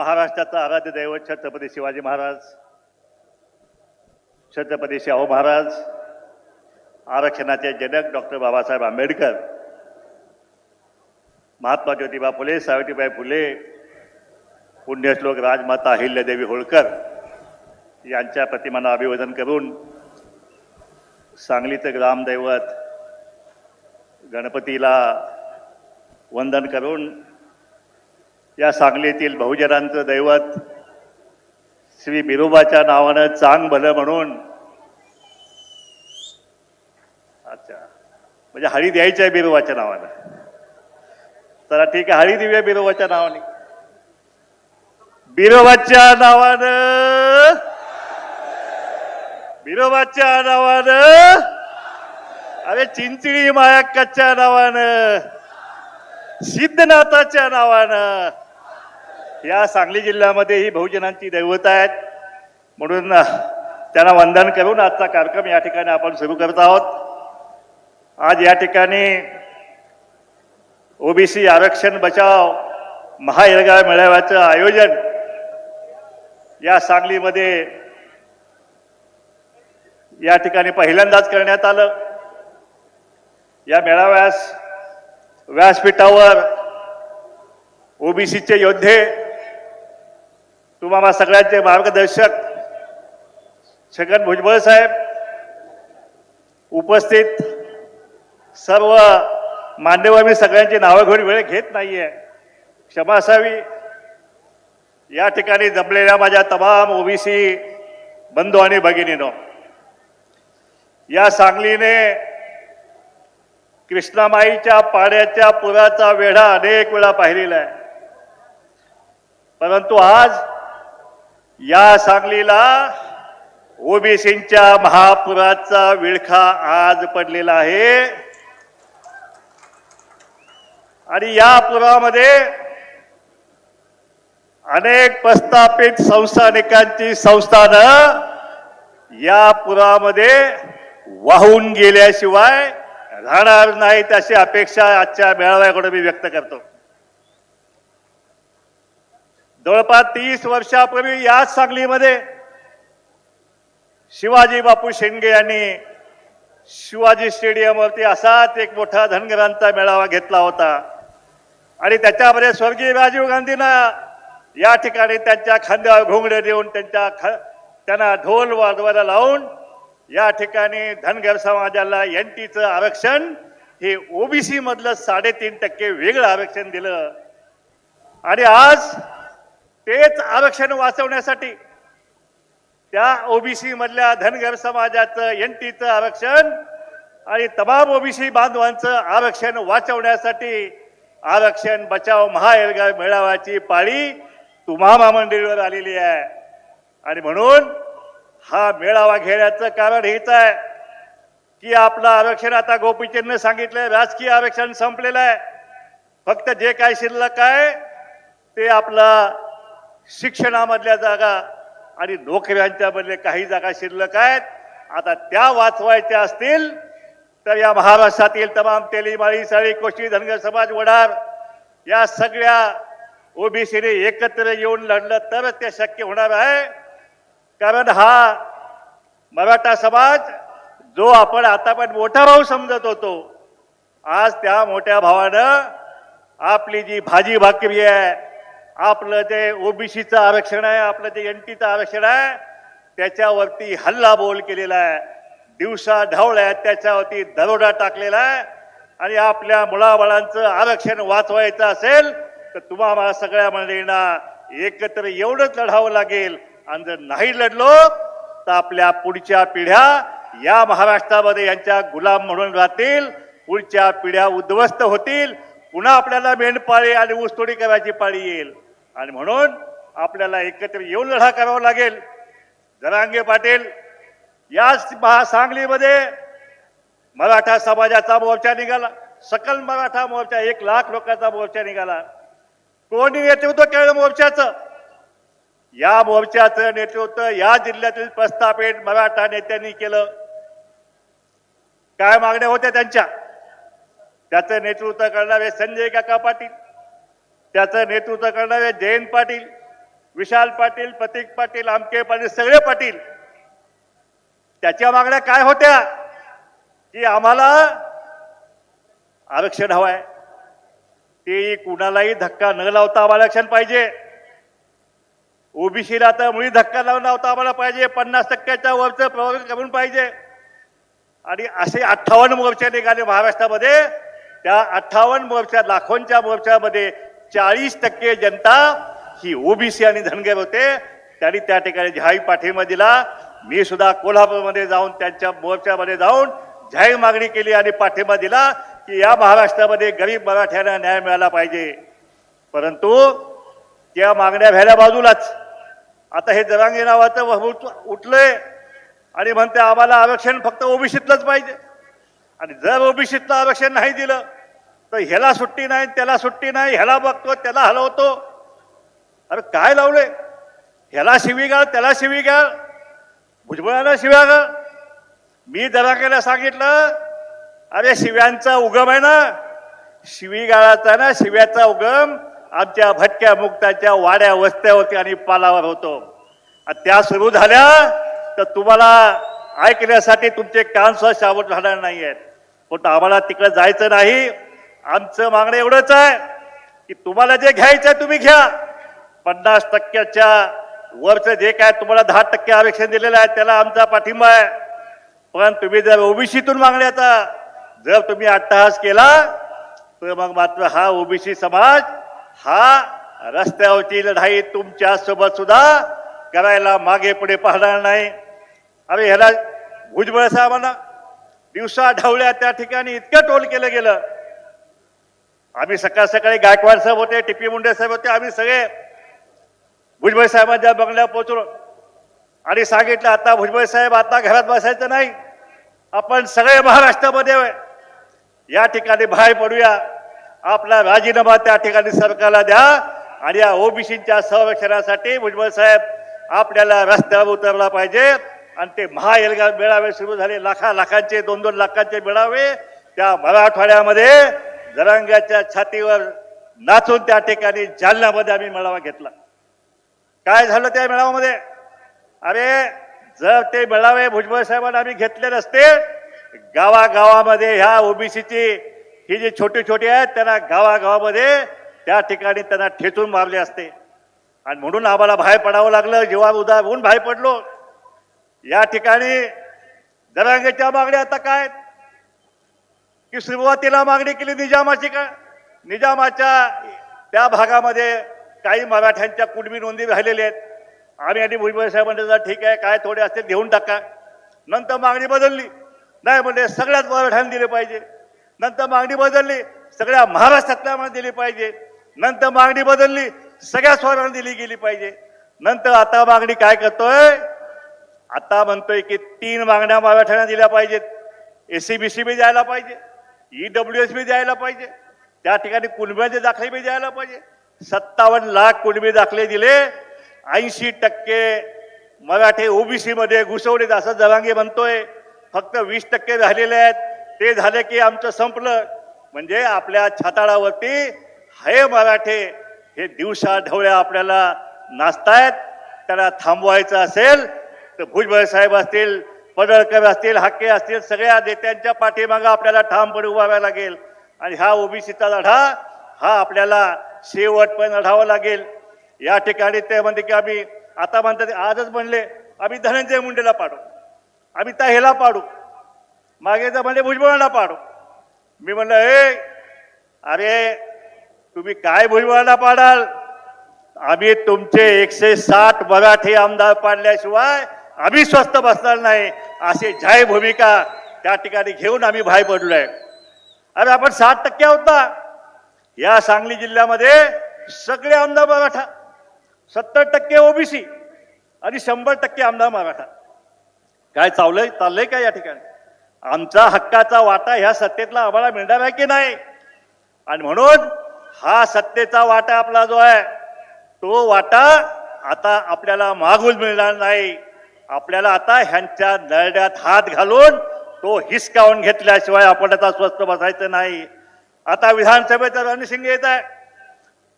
महाराष्ट्राचं आराध्य दैवत छत्रपती शिवाजी महाराज छत्रपती शाहू महाराज आरक्षणाचे जनक डॉक्टर बाबासाहेब आंबेडकर महात्मा ज्योतिबा फुले सावित्रीबाई फुले पुण्यश्लोक राजमाता अहिल्यादेवी होळकर यांच्या प्रतिमांना अभिवादन करून सांगलीचं ग्रामदैवत गणपतीला वंदन करून या सांगलीतील बहुजनांचं दैवत श्री बिरोबाच्या नावानं चांग भलं म्हणून. अच्छा. म्हणजे हळी द्यायची आहे बिरोबाच्या नावानं. चला ठीक आहे हळी देऊया बिरोबाच्या नावाने. बिरोबाच्या नावानं. बिरोबाच्या नावानं. अरे चिंचणी मायाक्काच्या नावानं. सिद्धनाथाच्या नावानं. या सांगली जिल्ह्यामध्ये ही बहुजनांची दैवत आहेत. म्हणून त्यांना वंदन करून आजचा कार्यक्रम या ठिकाणी आपण सुरू करत आहोत. आज या ठिकाणी ओबीसी आरक्षण बचाव महाएल्गार मेळाव्याचं आयोजन या सांगलीमध्ये या ठिकाणी पहिल्यांदाच करण्यात आलं. या मेळाव्यास व्यासपीठावर ओबीसीचे योद्धे तुम्हाला सगळ्यांचे मार्गदर्शक छगन भुजबळ साहेब उपस्थित सर्व मान्यवर मी सगळ्यांची नावं घेऊन वेळ घेत नाहीये. क्षमा असावी या ठिकाणी जमलेल्या माझ्या तमाम ओबीसी बंधू आणि भगिनीनो या सांगलीने कृष्णामाईच्या पाण्याच्या पुराचा वेढा अनेक वेळा पाहिलेला आहे. परंतु आज या सांगलीला ओबीसींच्या महापुराचा विळखा आज पडलेला आहे. आणि या पुरामध्ये अनेक प्रस्थापित संस्थानिकांची संस्थानं या पुरामध्ये वाहून गेल्याशिवाय राहणार नाहीत अशी अपेक्षा आजच्या मेळाव्याकडे मी व्यक्त करतो. जवळपास तीस वर्षापूर्वी याच सांगलीमध्ये शिवाजी बापू शेंडगे यांनी शिवाजी स्टेडियमवरती असाच एक मोठा धनगरांचा मेळावा घेतला होता. आणि त्याच्यामध्ये स्वर्गीय राजीव गांधींना या ठिकाणी त्यांच्या खांद्यावर घोंगडे देऊन त्यांच्या ख त्यांना ढोल वाजवायला लावून या ठिकाणी धनगर समाजाला एन टीचं आरक्षण हे ओबीसी मधलं साडेतीन टक्के वेगळं आरक्षण दिलं. आणि आज तेच आरक्षण वाचवण्यासाठी त्या ओबीसी मधल्या धनगर समाजाचं एन टीचं आरक्षण आणि तमाम ओबीसी बांधवांचं आरक्षण वाचवण्यासाठी आरक्षण बचाव महाएल्गार मेळाव्याची पाळी तुम्हा महामंडळीवर आलेली आहे. आणि म्हणून हा मेळावा घेण्याचं कारण हेच आहे की आपलं आरक्षण आता गोपीचंदने सांगितलंय राजकीय आरक्षण संपलेलं आहे. फक्त जे काय शिल्लक आहे ते आपलं शिक्षणामधल्या जागा आणि नोकऱ्यांच्यामधले काही जागा शिल्लक आहेत आता त्या वाचवायच्या असतील तर या महाराष्ट्रातील तमाम तेलीमाळी साळी कोशी धनगर समाज वडार या सगळ्या ओबीसीने एकत्र येऊन लढलं तरच ते शक्य होणार आहे. कारण हा मराठा समाज जो आपण आता पण मोठा भाऊ समजत होतो आज त्या मोठ्या भावानं आपली जी भाजी भाकरी आहे आपलं जे ओबीसीचं आरक्षण आहे आपलं जे एनटीचं आरक्षण आहे त्याच्यावरती हल्ला बोल केलेला आहे. दिवसा ढवळ्या त्याच्यावरती दरोडा टाकलेला आहे. आणि आपल्या मुलाबाळांचं आरक्षण वाचवायचं असेल तर तुम्हाला सगळ्या मंडळींना एकत्र एवढंच लढावं लागेल. आणि जर नाही लढलो तर आपल्या पुढच्या पिढ्या या महाराष्ट्रामध्ये यांच्या गुलाम म्हणून राहतील पुढच्या पिढ्या उद्ध्वस्त होतील पुन्हा आपल्याला मेंढपाळी आणि ऊसतोडी करायची पाळी येईल. आणि म्हणून आपल्याला एकत्र येऊन लढा करावा लागेल. जरांगे पाटील याच महा सांगलीमध्ये मराठा समाजाचा मोर्चा निघाला. सकल मराठा मोर्चा एक लाख लोकांचा मोर्चा निघाला. कोणी नेतृत्व केलं मोर्चाचं? या मोर्चाचं नेतृत्व या जिल्ह्यातील प्रस्थापित मराठा नेत्यांनी केलं. काय मागण्या होत्या त्यांच्या? त्याचं नेतृत्व करणारे संजय काका पाटील त्याचं नेतृत्व करणारे जयंत पाटील विशाल पाटील प्रतीक पाटील आमके पाटील सगळे पाटील. त्याच्या मागण्या काय होत्या? की आम्हाला आरक्षण हवं आहे ते कुणालाही धक्का न लावता आम्हाला आरक्षण पाहिजे. ओबीसीला तर मुळी धक्का लावून लावता आम्हाला पाहिजे पन्नास टक्क्याच्या वरचं प्रभावित करून पाहिजे. आणि असे अठ्ठावन्न मोर्चे निघाले महाराष्ट्रामध्ये. त्या अठ्ठावन्न मोर्चा लाखोंच्या मोर्चामध्ये चाळीस टक्के जनता ही ओबीसी आणि धनगर होते. त्यांनी त्या ठिकाणी जाहीर पाठिंबा दिला. मी सुद्धा कोल्हापूरमध्ये जाऊन त्यांच्या मोर्चामध्ये जाऊन जाहीर मागणी केली आणि पाठिंबा दिला की या महाराष्ट्रामध्ये गरीब मराठ्यांना न्याय मिळाला पाहिजे. परंतु त्या मागण्या व्हायला बाजूलाच. आता हे जरांगी नावाचं वहूट उठलंय आणि म्हणते आम्हाला आरक्षण फक्त ओबीसीतलंच पाहिजे. आणि जर ओबीसीतलं आरक्षण नाही दिलं तर ह्याला सुट्टी नाही त्याला सुट्टी नाही ह्याला बघतो त्याला हलवतो. अरे काय लावले ह्याला शिवीगाळ त्याला शिवीगाळ भुजबळाला शिव्यागाळ मी दरांगेला सांगितलं अरे शिव्यांचा उगम आहे ना. शिवीगाळाचा ना शिव्याचा उगम आमच्या भटक्या मुक्ताच्या वाड्या वस्त्यावरती आणि पालावर होतो. त्या सुरू झाल्या तर तुम्हाला ऐकण्यासाठी तुमचे कान सुद्धा शावट राहणार नाही आहेत पण आम्हाला तिकडे जायचं नाही. आमचं मागणं एवढंच आहे की तुम्हाला जे घ्यायचं तुम्ही घ्या. पन्नास टक्क्याच्या वरचं जे काय तुम्हाला दहा टक्के आरक्षण दिलेलं आहे त्याला आमचा पाठिंबा आहे. पण तुम्ही जर ओबीसीतून मागण्याचा जर तुम्ही अट्टहास केला तर मग मात्र हा ओबीसी समाज हा रस्त्यावरची लढाई तुमच्यासोबत सुद्धा करायला मागे पुढे पाहणार नाही. अरे ह्याला भुजबळ साहेबांना दिवसा ढवळ्या त्या ठिकाणी इतकं टोल केलं गेलं. आम्ही सकाळ सकाळी गायकवाड साहेब होते टिपी मुंडे साहेब होते आम्ही सगळे भुजबळ साहेबांच्या बंगल्यावर पोहोचलो. आणि सांगितलं आता भुजबळ साहेब आता घरात बसायचं नाही. आपण सगळे महाराष्ट्रामध्ये या ठिकाणी बाहेर पडूया. आपला राजीनामा त्या ठिकाणी सरकारला द्या आणि या ओबीसीच्या संरक्षणासाठी भुजबळ साहेब आपल्याला रस्त्यावर उतरला पाहिजे. आणि ते महाएलगा मेळावे सुरू झाले. लाखा लाखांचे दोन दोन लाखांचे मेळावे त्या मराठवाड्यामध्ये जरांग्याच्या छातीवर नाचून त्या ठिकाणी जालन्यामध्ये आम्ही मेळावा घेतला. काय झालं त्या मेळाव्यामध्ये? अरे जर ते मेळावे भुजबळ साहेबांना आम्ही घेतले नसते गावागावामध्ये ह्या ओबीसीची हे जे छोटे छोटे आहेत त्यांना गावागावामध्ये त्या ठिकाणी त्यांना ठेचून मारले असते. आणि म्हणून आम्हाला बाहेर पडावं लागलं जेव्हा उदा होऊन बाहेर पडलो. या ठिकाणी जरांगेच्या मागण्या आता काय? की सुरुवातीला मागणी केली निजामाची का? निजामाच्या त्या भागामध्ये काही मराठ्यांच्या कुणबी नोंदी राहिलेल्या आहेत. आम्ही आणि भुजबळ साहेबांनी जर ठीक आहे काय थोडे असते देऊन टाका. नंतर मागणी बदलली. नाही म्हणजे सगळ्याच मराठ्यांना दिले पाहिजे. नंतर मागणी बदलली सगळ्या महाराष्ट्रातल्या मला दिली पाहिजे. नंतर मागणी बदलली सगळ्या स्वरांना दिली गेली पाहिजे. नंतर आता मागणी काय करतोय? आता म्हणतोय की तीन मागण्या मराठ्यांना दिल्या पाहिजेत. एसीबीसी बी सी बी द्यायला पाहिजे ई डब्ल्यू एस बी द्यायला पाहिजे. त्या ठिकाणी कुणब्याचे दाखले बी द्यायला पाहिजे. सत्तावन्न लाख कुणबी दाखले दिले ऐंशी टक्के मराठे ओबीसी मध्ये घुसवलेत असं जरांगे म्हणतोय. फक्त वीस टक्के राहिलेले आहेत. ते झालं की आमचं संपलं. म्हणजे आपल्या छाताळावरती हे मराठे हे दिवसा ढवळ्या आपल्याला नाचतायत. त्याला थांबवायचं असेल तर भुजबळ साहेब असतील पडळकर असतील हाके असतील सगळ्या नेत्यांच्या पाठीमागं आपल्याला ठामपणे उभारावं लागेल. आणि हा ओबीसीचा लढा हा आपल्याला शेवट पण लढावा लागेल. या ठिकाणी ते म्हणते की आम्ही आता म्हणतात आजच म्हणले आम्ही धनंजय मुंडेला पाडू. आम्ही त्या ह्याला पाडू. मागे तर म्हणजे भुजबळांना पाडू. मी म्हणलं ए अरे तुम्ही काय भुजबळांना पाडाल? आम्ही तुमचे एकशे साठ मराठी आमदार पाडल्याशिवाय आम्ही स्वस्त बसणार नाही. अशी जाहीर भूमिका त्या ठिकाणी घेऊन आम्ही बाहेर पडलोय. अरे आपण साठ टक्के होता या सांगली जिल्ह्यामध्ये सगळे आमदार मराठा. सत्तर टक्के ओबीसी आणि शंभर टक्के आमदार मराठा. काय चावलंय चाललंय काय या ठिकाणी? आमचा हक्काचा वाटा ह्या सत्तेतला आम्हाला मिळणार आहे की नाही? आणि म्हणून हा सत्तेचा वाटा आपला जो आहे तो वाटा आता आपल्याला मागून मिळणार नाही. आपल्याला आता ह्यांच्या नरड्यात हात घालून तो हिसकावून घेतल्याशिवाय आपण आता स्वस्त बसायचं नाही. आता विधानसभेचा रणशिंग येत आहे.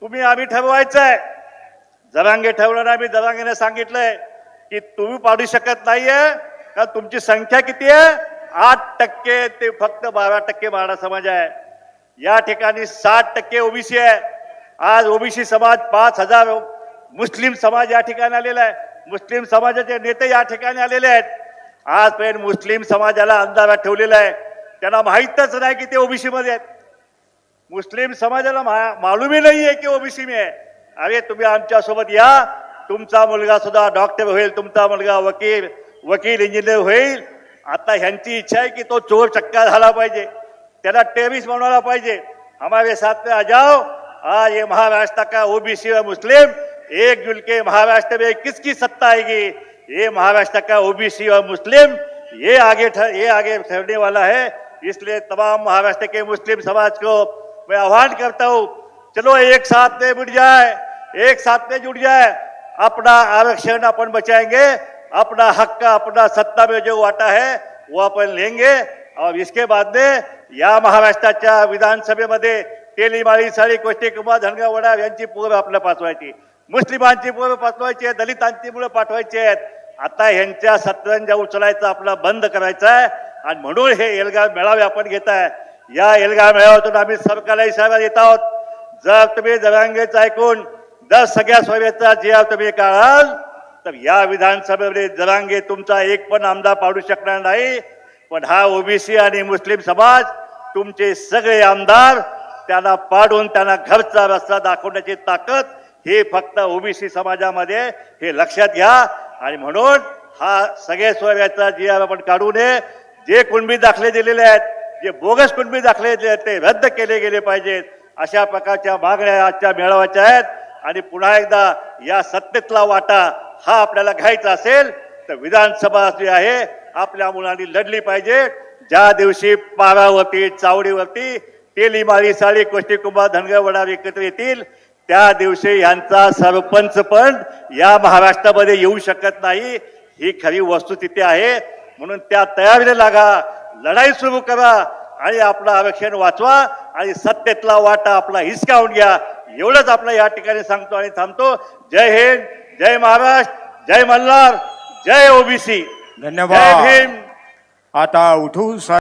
तुम्ही आम्ही ठरवायचं आहे. जरांगे ठरवलं आम्ही जरांगेने सांगितलंय की तुम्ही पाडू शकत नाहीये का तुमची संख्या किती आहे? आठ टक्के ते फक्त बारा टक्के मराठा समाज आहे. या ठिकाणी साठ टक्के ओबीसी आहे. आज ओबीसी समाज पाच हजार मुस्लिम समाज या ठिकाणी आलेला आहे. मुस्लिम समाजाचे नेते या ठिकाणी आलेले आहेत. आजपर्यंत मुस्लिम समाजाला अंधारात ठेवलेला आहे. त्यांना माहीतच नाही की ते ओबीसी मध्ये आहेत. मुस्लिम समाजाला मा- नाही आहे की ओबीसी मी आहे. अरे तुम्ही आमच्यासोबत या. तुमचा मुलगा सुद्धा डॉक्टर होईल. तुमचा मुलगा वकील वकील इंजिनियर होईल. आता ह्यांची इच्छा आहे की तो चोर चक्का झाला पाहिजे पाहिजे हमारे साथ में आ जाओ आज ये महाराष्ट्र का ओबीसी और मुस्लिम एकजुट के महाराष्ट्र में किसकी सत्ता आएगी ये महाराष्ट्र का ओबीसी और मुस्लिम ये आगे ठ- ये आगे ठहरने वाला है इसलिए तमाम महाराष्ट्र के मुस्लिम समाज को मैं आह्वान करता हूँ चलो एक साथ में जुट जाए एक साथ में जुट जाए अपना आरक्षण अपन बचाएँगे अपना हक अपना सत्ता में जो वाटा है वो अपन लेंगे। और इसके बाद में या महाराष्ट्राच्या विधानसभेमध्ये तेलीमाळी साळी कोष्टी कुमार धनगर वडा यांची पोरं आपल्या पाठवायची. मुस्लिमांची पोरं पाठवायची आहेत दलितांची मुलं पाठवायची आहेत. आता ह्यांच्या सत्रांच्या उचलायचं आपला बंद करायचं आहे. आणि म्हणून हे एल्गार मेळावे आपण घेत आहे. या एल्गार मेळाव्यातून आम्ही सरकारला इशारा देत आहोत. जर तुम्ही जरांगेचं ऐकून जर सगळ्या सोयीचा जे तुम्ही काढाल तर या विधानसभेमध्ये जरांगे तुमचा एक पण आमदार पाडू शकणार नाही. पण हा ओबीसी आणि मुस्लिम समाज तुमचे सगळे आमदार त्यांना पाडून त्यांना घरचा रस्ता दाखवण्याची ताकद हे फक्त ओबीसी समाजामध्ये हे लक्षात घ्या. आणि म्हणून हा सगळे सोयऱ्याचा जी आपण काढू नये. जे कुणबी दाखले दिलेले आहेत जे बोगस कुणबी दाखले दिले आहेत ते रद्द केले गेले पाहिजेत. अशा प्रकारच्या मागण्या आजच्या मेळाव्याच्या आहेत. आणि पुन्हा एकदा या सत्तेतला वाटा हा आपल्याला घ्यायचा असेल तर विधानसभा जी आहे आपल्या मुलांनी लढली पाहिजे. ज्या दिवशी पारावरती चावडीवरती तेलीमाळी साळी कोष्टी धनगर वडार एकत्र येतील त्या दिवशी यांचा सरपंच पण या महाराष्ट्रामध्ये येऊ शकत नाही. ही खरी वस्तुस्थिती आहे. म्हणून त्या तयारीला लागा. लढाई सुरू करा आणि आपलं आरक्षण वाचवा आणि सत्तेतला वाटा आपला हिसकावून घ्या. एवढंच आपलं या ठिकाणी सांगतो आणि थांबतो. जय हिंद. जय महाराष्ट्र जय मल्हार जय ओबीसी. धन्यवाद. भीम. आता उठू सा